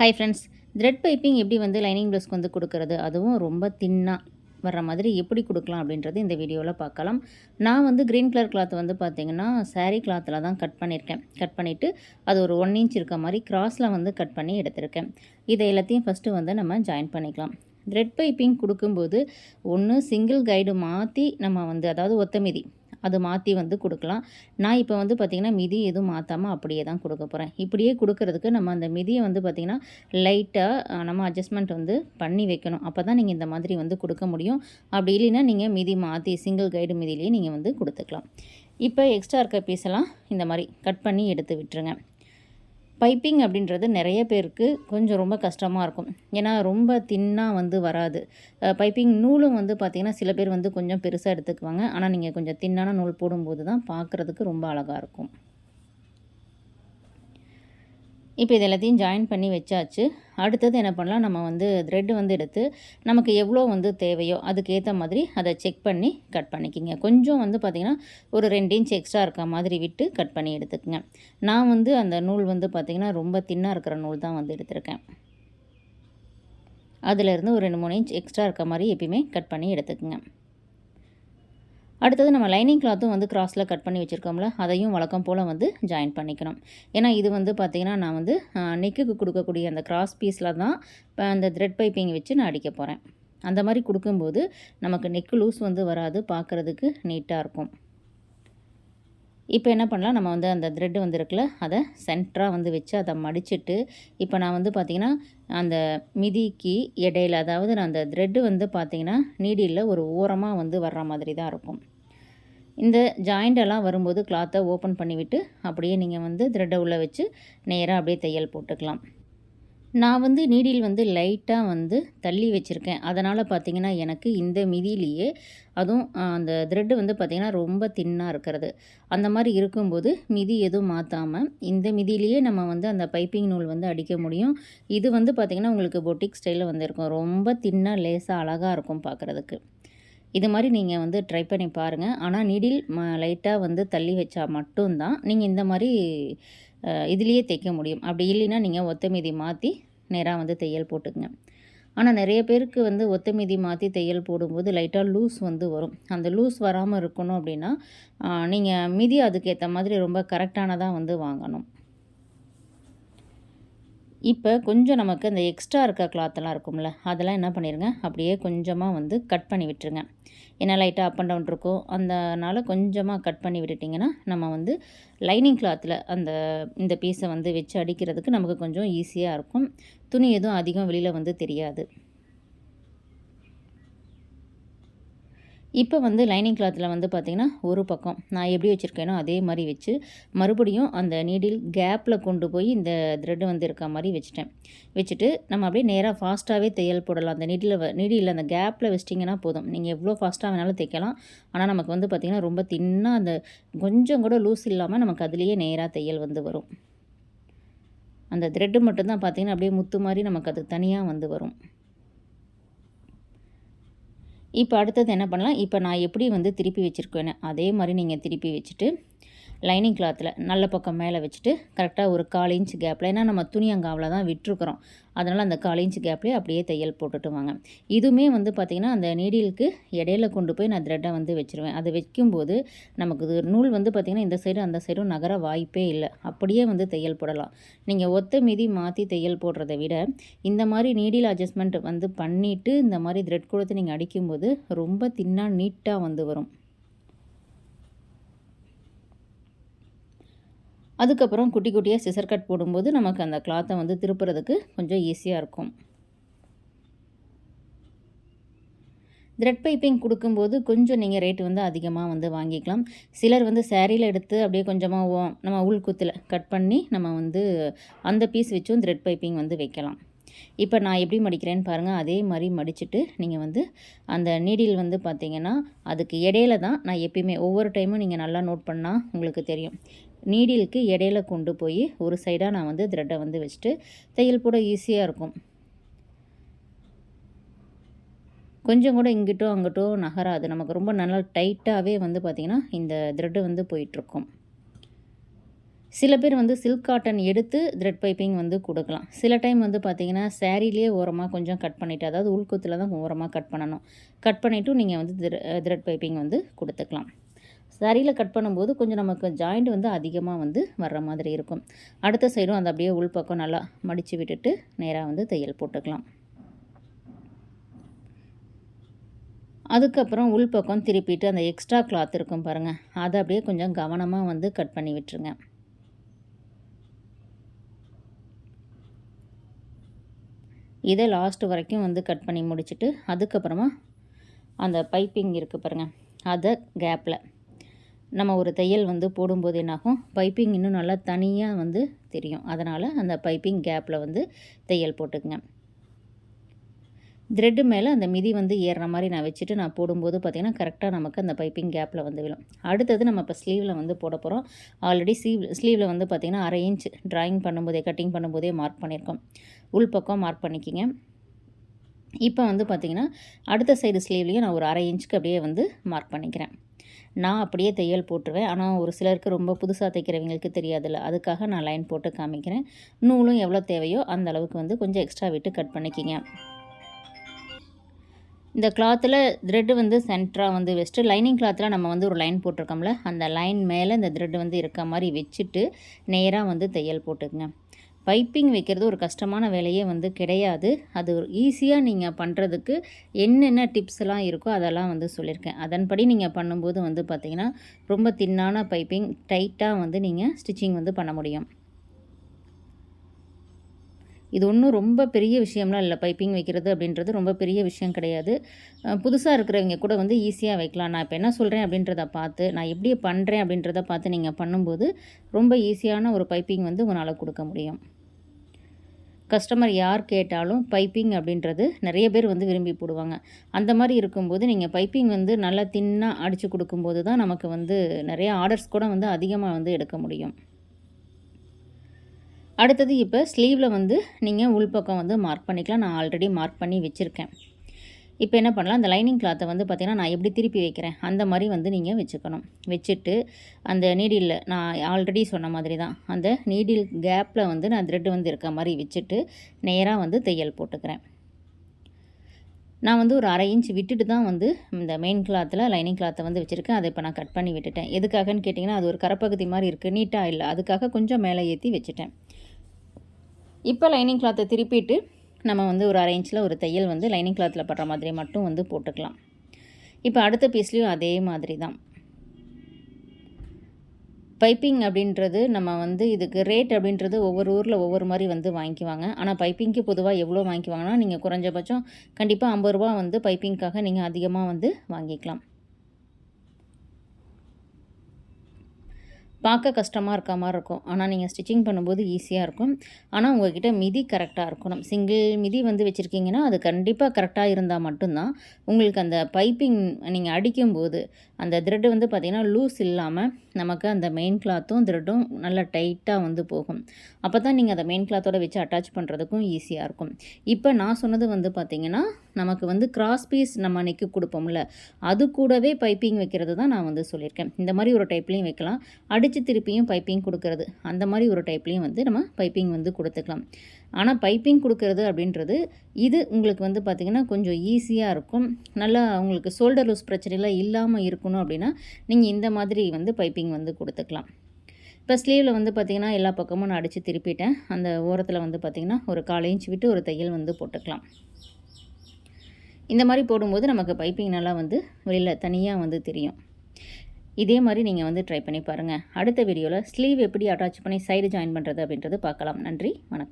Hi friends thread piping எப்படி வந்து lining ப்ளஸ்க்கு வந்து கொடுக்கறது? அதுவும் ரொம்ப தின்னாக வர்ற மாதிரி எப்படி கொடுக்கலாம் அப்படின்றது இந்த வீடியோவில் பார்க்கலாம். நான் வந்து க்ரீன் கலர் கிளாத் வந்து பார்த்திங்கன்னா சாரீ கிளாத்தில் தான் கட் பண்ணியிருக்கேன். கட் பண்ணிவிட்டு அது ஒரு ஒன் இன்ச் இருக்க மாதிரி கிராஸில் வந்து கட் பண்ணி எடுத்திருக்கேன். இதை எல்லாத்தையும் ஃபஸ்ட்டு வந்து நம்ம ஜாயின் பண்ணிக்கலாம். த்ரெட் பைப்பிங் கொடுக்கும்போது ஒன்று சிங்கிள் கைடு மாற்றி நம்ம வந்து அதாவது ஒத்தமிதி அது மாற்றி வந்து கொடுக்கலாம். நான் இப்போ வந்து பார்த்திங்கன்னா மிதி எதுவும் மாற்றாமல் அப்படியே தான் கொடுக்க போகிறேன் இப்படியே கொடுக்கறதுக்கு நம்ம அந்த மிதியை வந்து பார்த்திங்கன்னா லைட்டாக நம்ம அட்ஜஸ்ட்மெண்ட் வந்து பண்ணி வைக்கணும். அப்போ தான் நீங்கள் இந்த மாதிரி வந்து கொடுக்க முடியும். அப்படி இல்லைன்னா நீங்கள் மிதி மாற்றி சிங்கிள் கைடு மிதிலேயே நீங்கள் வந்து கொடுத்துக்கலாம். இப்போ எக்ஸ்ட்ரா இருக்க பீஸெல்லாம் இந்த மாதிரி கட் பண்ணி எடுத்து விட்டுருங்க. பைப்பிங் அப்படின்றது நிறைய பேருக்கு கொஞ்சம் ரொம்ப கஷ்டமாக இருக்கும். ஏன்னா ரொம்ப தின்னாக வந்து வராது. பைப்பிங் நூலும் வந்து பார்த்திங்கன்னா சில பேர் வந்து கொஞ்சம் பெருசாக எடுத்துக்குவாங்க. ஆனால் நீங்கள் கொஞ்சம் தின்னான நூல் போடும்போது தான் பார்க்குறதுக்கு ரொம்ப அழகாக இருக்கும். இப்போ இது எல்லாத்தையும் ஜாயின் பண்ணி வச்சாச்சு. அடுத்தது என்ன பண்ணலாம்? நம்ம வந்து த்ரெட் வந்து எடுத்து நமக்கு எவ்வளோ வந்து தேவையோ அதுக்கேற்ற மாதிரி அதை செக் பண்ணி கட் பண்ணிக்கிங்க. கொஞ்சம் வந்து பார்த்திங்கன்னா ஒரு ரெண்டு இன்ச் எக்ஸ்ட்ரா இருக்க மாதிரி விட்டு கட் பண்ணி எடுத்துக்கங்க. நான் வந்து அந்த நூல் வந்து பார்த்திங்கன்னா ரொம்ப தின்னாக இருக்கிற நூல் தான் வந்து எடுத்திருக்கேன். அதிலேருந்து ஒரு ரெண்டு மூணு இன்ச் எக்ஸ்ட்ரா இருக்க மாதிரி எப்பயுமே கட் பண்ணி எடுத்துக்கங்க. அடுத்தது நம்ம லைனிங் கிளாத்தும் வந்து கிராஸில் கட் பண்ணி வச்சுருக்கோம்ல அதையும் வழக்கம் போல் வந்து ஜாயின் பண்ணிக்கணும். ஏன்னா இது வந்து பார்த்திங்கன்னா நான் வந்து நெக்குக்கு கொடுக்கக்கூடிய அந்த கிராஸ் பீஸில் தான் இப்போ அந்த த்ரெட் பைப்பிங் வச்சு நான் அடிக்க போகிறேன் அந்த மாதிரி கொடுக்கும்போது நமக்கு நெக்கு லூஸ் வந்து வராது பார்க்குறதுக்கு நீட்டாக இருக்கும். இப்போ என்ன பண்ணலாம்? நம்ம வந்து அந்த த்ரெட்டு வந்துருக்குல அதை சென்டராக வந்து வச்சு அதை மடிச்சுட்டு இப்போ நான் வந்து பார்த்திங்கன்னா அந்த மிதிக்கு இடையில அதாவது நான் அந்த த்ரெட்டு வந்து பார்த்திங்கன்னா நீடியில் ஒரு ஓரமாக வந்து வர்ற மாதிரி தான் இருக்கும். இந்த ஜாயிண்டெல்லாம் வரும்போது கிளாத்தை ஓப்பன் பண்ணிவிட்டு அப்படியே நீங்கள் வந்து த்ரெட்டை உள்ளே வச்சு நேராக அப்படியே தையல் போட்டுக்கலாம். நான் வந்து நீடில் வந்து லைட்டாக வந்து தள்ளி வச்சுருக்கேன். அதனால் பார்த்திங்கன்னா எனக்கு இந்த மிதியிலேயே அதுவும் அந்த த்ரெட்டு வந்து பார்த்திங்கன்னா ரொம்ப தின்னாக இருக்கிறது. அந்த மாதிரி இருக்கும்போது மிதி எதுவும் மாற்றாமல் இந்த மிதியிலேயே நம்ம வந்து அந்த பைப்பிங் நூல் வந்து அடிக்க முடியும். இது வந்து பார்த்திங்கன்னா உங்களுக்கு பொட்டிக் ஸ்டைலில் வந்து இருக்கும். ரொம்ப தின்னாக லேசாக அழகாக இருக்கும் பார்க்குறதுக்கு இது மாதிரி நீங்கள் வந்து ட்ரை பண்ணி பாருங்கள் ஆனால் நீடில் ம லைட்டாக வந்து தள்ளி வச்சா மட்டும்தான் நீங்கள் இந்த மாதிரி இதுலேயே தைக்க முடியும். அப்படி இல்லைன்னா நீங்கள் ஒத்த மீதி மாற்றி நேராக வந்து தையல் போட்டுக்குங்க. ஆனால் நிறைய பேருக்கு வந்து ஒத்த மீதி மாற்றி தையல் போடும்போது லைட்டாக லூஸ் வந்து வரும். அந்த லூஸ் வராமல் இருக்கணும் அப்படின்னா நீங்கள் மிதி அதுக்கேற்ற மாதிரி ரொம்ப கரெக்டானதாக வந்து வாங்கணும். இப்போ கொஞ்சம் நமக்கு அந்த எக்ஸ்ட்ரா இருக்க கிளாத்தெல்லாம் இருக்கும்ல அதெல்லாம் என்ன பண்ணிடுங்க அப்படியே கொஞ்சமாக வந்து கட் பண்ணி விட்டுருங்க. ஏன்னா லைட்டாக அப் அண்ட் டவுன் இருக்கும் அதனால் கொஞ்சமாக கட் பண்ணி விட்டுட்டிங்கன்னா நம்ம வந்து லைனிங் கிளாத்தில் அந்த இந்த பீஸை வந்து வச்சு அடிக்கிறதுக்கு நமக்கு கொஞ்சம் ஈஸியாக இருக்கும். துணி எதுவும் அதிகம் வெளியில் வந்து தெரியாது. இப்போ வந்து லைனிங் கிளாத்தில் வந்து பார்த்திங்கன்னா ஒரு பக்கம் நான் எப்படி வச்சுருக்கேனோ அதே மாதிரி வச்சு மறுபடியும் அந்த நீடில் கேப்பில் கொண்டு போய் இந்த த்ரெட்டு வந்து இருக்க மாதிரி வச்சுட்டேன். வச்சுட்டு நம்ம அப்படியே நேராக ஃபாஸ்ட்டாகவே தையல் போடலாம். அந்த நீடில் நீடியில் அந்த கேப்பில் வச்சிட்டிங்கன்னா போதும். நீங்கள் எவ்வளோ ஃபாஸ்ட்டாக வேணாலும் தைக்கலாம். ஆனால் நமக்கு வந்து பார்த்திங்கன்னா ரொம்ப தின்னாக அந்த கொஞ்சம் கூட லூஸ் இல்லாமல் நமக்கு அதுலேயே நேராக தையல் வந்து வரும். அந்த த்ரெட்டு மட்டும்தான் பார்த்திங்கன்னா அப்படியே முத்து மாதிரி நமக்கு அது தனியாக வந்து வரும். இப்போ அடுத்தது என்ன பண்ணலாம்? இப்போ நான் எப்படி வந்து திருப்பி வச்சுருக்கேன்னு. அதே மாதிரி நீங்கள் திருப்பி வச்சுட்டு லைனிங் கிளாத்தில் நல்ல பக்கம் மேலே வச்சுட்டு கரெக்டாக ஒரு கால் இன்ச் கேப்பில் ஏன்னா நம்ம துணி அங்காவில் தான் விட்டுருக்குறோம். அதனால் அந்த கால் இன்ச் கேப்லேயே அப்படியே தையல் போட்டுட்டு வாங்க. இதுவுமே வந்து பார்த்திங்கன்னா அந்த நீடிலுக்கு இடையில கொண்டு போய் நான் த்ரெட்டை வந்து வச்சுருவேன். அதை வைக்கும்போது நமக்கு இது நூல் வந்து பார்த்திங்கன்னா இந்த சைடும் அந்த சைடும் நகர வாய்ப்பே இல்லை. அப்படியே வந்து தையல் போடலாம். நீங்கள் ஒத்த மீதி மாற்றி தையல் போடுறத விட இந்த மாதிரி நீடில் அட்ஜஸ்ட்மெண்ட் வந்து பண்ணிவிட்டு இந்த மாதிரி த்ரெட் கொடுத்து நீங்கள் அடிக்கும்போது ரொம்ப தின்னாக நீட்டாக வந்து வரும். அதுக்கப்புறம் குட்டி குட்டியாக சிசர் கட் போடும்போது நமக்கு அந்த கிளாத்தை வந்து திருப்புறதுக்கு கொஞ்சம் ஈஸியாக இருக்கும். த்ரெட் பைப்பிங் கொடுக்கும்போது கொஞ்சம் நீங்கள் ரேட்டு வந்து அதிகமாக வந்து வாங்கிக்கலாம். சிலர் வந்து சேரீயில் எடுத்து அப்படியே கொஞ்சமாக நம்ம உள்குத்தில் கட் பண்ணி நம்ம வந்து அந்த பீஸ் வச்சும் த்ரெட் பைப்பிங் வந்து வைக்கலாம். இப்போ நான் எப்படி மடிக்கிறேன்னு பாருங்கள் அதே மாதிரி மடிச்சுட்டு நீங்கள் வந்து அந்த நீடில் வந்து பார்த்திங்கன்னா அதுக்கு இடையில தான் நான் எப்பயுமே ஒவ்வொரு டைமும் நீங்கள் நல்லா நோட் பண்ணால் உங்களுக்கு தெரியும். நீடிலுக்கு இடையில கொண்டு போய் ஒரு சைடாக நான் வந்து த்ரெட்டை வந்து வச்சுட்டு தையல் போட ஈஸியாக இருக்கும். கொஞ்சம் கூட இங்கிட்டோ அங்கிட்டோ நகராது. நமக்கு ரொம்ப நல்லா டைட்டாகவே வந்து பார்த்திங்கன்னா இந்த த்ரெட்டு வந்து போயிட்டுருக்கும். சில பேர் வந்து சில்க் காட்டன் எடுத்து த்ரெட் பைப்பிங் வந்து கொடுக்கலாம். சில டைம் வந்து பார்த்திங்கன்னா சேரீலேயே ஓரமாக கொஞ்சம் கட் பண்ணிவிட்டு அதாவது உள்கூத்தில் தான் ஓரமாக கட் பண்ணணும். கட் பண்ணிவிட்டு நீங்கள் வந்து த்ரெட் பைப்பிங் வந்து கொடுத்துக்கலாம். சரியில் கட் பண்ணும்போது கொஞ்சம் நமக்கு ஜாயிண்ட் வந்து அதிகமாக வந்து வர்ற மாதிரி இருக்கும். அடுத்த சைடும் அந்த அப்படியே உள்பக்கம் நல்லா மடித்து விட்டுட்டு நேராக வந்து தையல் போட்டுக்கலாம். அதுக்கப்புறம் உள்பக்கம் திருப்பிட்டு அந்த எக்ஸ்ட்ரா கிளாத் இருக்கும் பாருங்கள் அதை அப்படியே கொஞ்சம் கவனமாக வந்து கட் பண்ணி விட்டுருங்க. இதை லாஸ்ட் வரைக்கும் வந்து கட் பண்ணி முடிச்சுட்டு அதுக்கப்புறமா அந்த பைப்பிங் இருக்குது பாருங்கள் அதை கேப்பில் நம்ம ஒரு தையல் வந்து போடும்போது என்னாகும்? பைப்பிங் இன்னும் நல்லா தனியாக வந்து தெரியும். அதனால் அந்த பைப்பிங் கேப்பில் வந்து தையல் போட்டுக்குங்க. த்ரெட்டு மேலே அந்த மிதி வந்து ஏறுற மாதிரி நான் வச்சுட்டு நான் போடும்போது பார்த்திங்கன்னா கரெக்டாக நமக்கு அந்த பைப்பிங் கேப்பில் வந்து விழும். அடுத்தது நம்ம இப்போ ஸ்லீவில் வந்து போட போகிறோம் ஆல்ரெடி ஸ்லீவ் ஸ்லீவில் வந்து பார்த்திங்கன்னா அரை இன்ச் ட்ராயிங் பண்ணும்போதே கட்டிங் பண்ணும்போதே மார்க் பண்ணியிருக்கோம் உள் பக்கம் மார்க் பண்ணிக்கிங்க. இப்போ வந்து பார்த்திங்கன்னா அடுத்த சைடு ஸ்லீவ்லேயும் நான் ஒரு அரை இன்ச்சுக்கு அப்படியே வந்து மார்க் பண்ணிக்கிறேன். நான் அப்படியே தையல் போட்டுருவேன். ஆனால் ஒரு சிலருக்கு ரொம்ப புதுசாக தைக்கிறவங்களுக்கு தெரியாதுல்ல. அதுக்காக நான் லைன் போட்டு காமிக்கிறேன். நூலும் எவ்வளோ தேவையோ அந்த அளவுக்கு வந்து கொஞ்சம் எக்ஸ்ட்ரா விட்டு கட் பண்ணிக்கிங்க. இந்த கிளாத்தில் த்ரெட்டு வந்து சென்டராக வந்து வச்சுட்டு லைனிங் கிளாத்தில் நம்ம வந்து ஒரு லைன் போட்டிருக்கோம்ல. அந்த லைன் மேலே இந்த த்ரெட்டு வந்து இருக்க மாதிரி வச்சுட்டு நேராக வந்து தையல் போட்டுக்குங்க. பைப்பிங் வைக்கிறது ஒரு கஷ்டமான வேலையே வந்து கிடையாது. அது ஈஸியாக நீங்கள் பண்ணுறதுக்கு என்னென்ன டிப்ஸ் எல்லாம் இருக்கோ அதெல்லாம் வந்து சொல்லியிருக்கேன். அதன்படி நீங்கள் பண்ணும்போது வந்து பார்த்திங்கன்னா ரொம்ப தின்னான பைப்பிங் டைட்டாக வந்து நீங்கள் ஸ்டிச்சிங் வந்து பண்ண முடியும். இது ஒன்றும் ரொம்ப பெரிய விஷயம்லாம் இல்லை. பைப்பிங் வைக்கிறது அப்படின்றது ரொம்ப பெரிய விஷயம் கிடையாது. புதுசாக இருக்கிறவங்க கூட வந்து ஈஸியாக வைக்கலாம். நான் இப்போ என்ன சொல்கிறேன் அப்படின்றத பார்த்து நான் எப்படி பண்ணுறேன் அப்படின்றத பார்த்து நீங்கள் பண்ணும்போது ரொம்ப ஈஸியான ஒரு பைப்பிங் வந்து உங்களால் கொடுக்க முடியும். கஸ்டமர் யார் கேட்டாலும் பைப்பிங் அப்படின்றது நிறைய பேர் வந்து விரும்பி போடுவாங்க. அந்த மாதிரி இருக்கும்போது நீங்கள் பைப்பிங் வந்து நல்லா தின்னாக அடித்து கொடுக்கும்போது தான் நமக்கு வந்து நிறைய ஆர்டர்ஸ் கூட வந்து அதிகமாக வந்து எடுக்க முடியும். அடுத்தது இப்போ ஸ்லீவில் வந்து நீங்கள் உள்பக்கம் வந்து மார்க் பண்ணிக்கலாம். நான் ஆல்ரெடி மார்க் பண்ணி வச்சுருக்கேன். இப்போ என்ன பண்ணலாம்? அந்த லைனிங் கிளாத்தை வந்து பார்த்திங்கன்னா நான் எப்படி திருப்பி வைக்கிறேன்? அந்த மாதிரி வந்து நீங்கள் வச்சுக்கணும். வச்சுட்டு அந்த நீடில் நான் ஆல்ரெடி சொன்ன மாதிரி தான் அந்த நீடில் கேப்பில் வந்து நான் த்ரெட்டு வந்து இருக்க மாதிரி வச்சுட்டு நேராக வந்து தையல் போட்டுக்கிறேன். நான் வந்து ஒரு அரை இன்ச் விட்டுட்டு தான் வந்து இந்த மெயின் கிளாத்தில் லைனிங் கிளாத்தை வந்து வச்சுருக்கேன். அதை இப்போ நான் கட் பண்ணி விட்டுட்டேன். எதுக்காகன்னு கேட்டிங்கன்னா அது ஒரு கரப்பகுதி மாதிரி இருக்குது நீட்டாக இல்லை. அதுக்காக கொஞ்சம் மேலே ஏற்றி வச்சுட்டேன். இப்போ லைனிங் கிளாத்தை திருப்பிட்டு நம்ம வந்து ஒரு அரை இன்ச்சில் ஒரு தையல் வந்து லைனிங் கிளாத்தில் படுற மாதிரி மட்டும் வந்து போட்டுக்கலாம். இப்போ அடுத்த பீஸ்லேயும் அதே மாதிரி தான். பைப்பிங் அப்படின்றது நம்ம வந்து இதுக்கு ரேட் அப்படின்றது ஒவ்வொரு ஊரில் ஒவ்வொரு மாதிரி வந்து வாங்கிக்குவாங்க. ஆனால் பைப்பிங்க்கு பொதுவாக எவ்வளோ வாங்கிக்குவாங்கன்னா நீங்கள் குறைஞ்சபட்சம் கண்டிப்பாக ஐம்பது ரூபா வந்து பைப்பிங்க்காக நீங்கள் அதிகமாக வந்து வாங்கிக்கலாம். பார்க்க கஷ்டமாக இருக்க மாதிரி இருக்கும். ஆனால் நீங்கள் ஸ்டிச்சிங் பண்ணும்போது ஈஸியாக இருக்கும். ஆனால் உங்கள்கிட்ட மிதி கரெக்டாக இருக்கணும். சிங்கிள் மிதி வந்து வச்சுருக்கீங்கன்னா அது கண்டிப்பாக கரெக்டாக இருந்தால் மட்டும்தான் உங்களுக்கு அந்த பைப்பிங் நீங்கள் அடிக்கும்போது அந்த த்ரெட்டு வந்து பார்த்திங்கன்னா லூஸ் இல்லாமல் நமக்கு அந்த மெயின் கிளாத்தும் த்ரெட்டும் நல்லா டைட்டாக வந்து போகும். அப்போ தான் நீங்கள் அதை மெயின் கிளாத்தோடு வச்சு அட்டாச் பண்ணுறதுக்கும் ஈஸியாக இருக்கும். இப்போ நான் சொன்னது வந்து பார்த்திங்கன்னா நமக்கு வந்து கிராஸ் பீஸ் நம்ம நெக்கு கொடுப்போம்ல அது கூடவே பைப்பிங் வைக்கிறது தான் நான் வந்து சொல்லியிருக்கேன். இந்த மாதிரி ஒரு டைப்லேயும் வைக்கலாம். அடித்து திருப்பியும் பைப்பிங் கொடுக்கறது. அந்த மாதிரி ஒரு டைப்லேயும் வந்து நம்ம பைப்பிங் வந்து கொடுத்துக்கலாம். ஆனால் பைப்பிங் கொடுக்கறது அப்படின்றது இது உங்களுக்கு வந்து பார்த்திங்கன்னா கொஞ்சம் ஈஸியாக இருக்கும். நல்லா உங்களுக்கு ஷோல்டர் லூஸ் பிரச்சனைலாம் இல்லாமல் இருக்கணும் அப்படின்னா நீங்கள் இந்த மாதிரி வந்து பைப்பிங் வந்து கொடுத்துக்கலாம். இப்போ ஸ்லீவில் வந்து பார்த்திங்கன்னா எல்லா பக்கமும் நான் அடித்து திருப்பிட்டேன். அந்த ஓரத்தில் வந்து பார்த்திங்கன்னா ஒரு கால் இன்ச் விட்டு ஒரு தையல் வந்து போட்டுக்கலாம். இந்த மாதிரி போடும்போது நமக்கு பைப்பிங் நல்லா வந்து வெளியில் தனியாக வந்து தெரியும். இதே மாதிரி நீங்கள் வந்து ட்ரை பண்ணி பாருங்கள் அடுத்த வீடியோவில் ஸ்லீவ் எப்படி அட்டாச் பண்ணி சைடு ஜாயின் பண்ணுறது அப்படின்றது பார்க்கலாம். நன்றி வணக்கம்.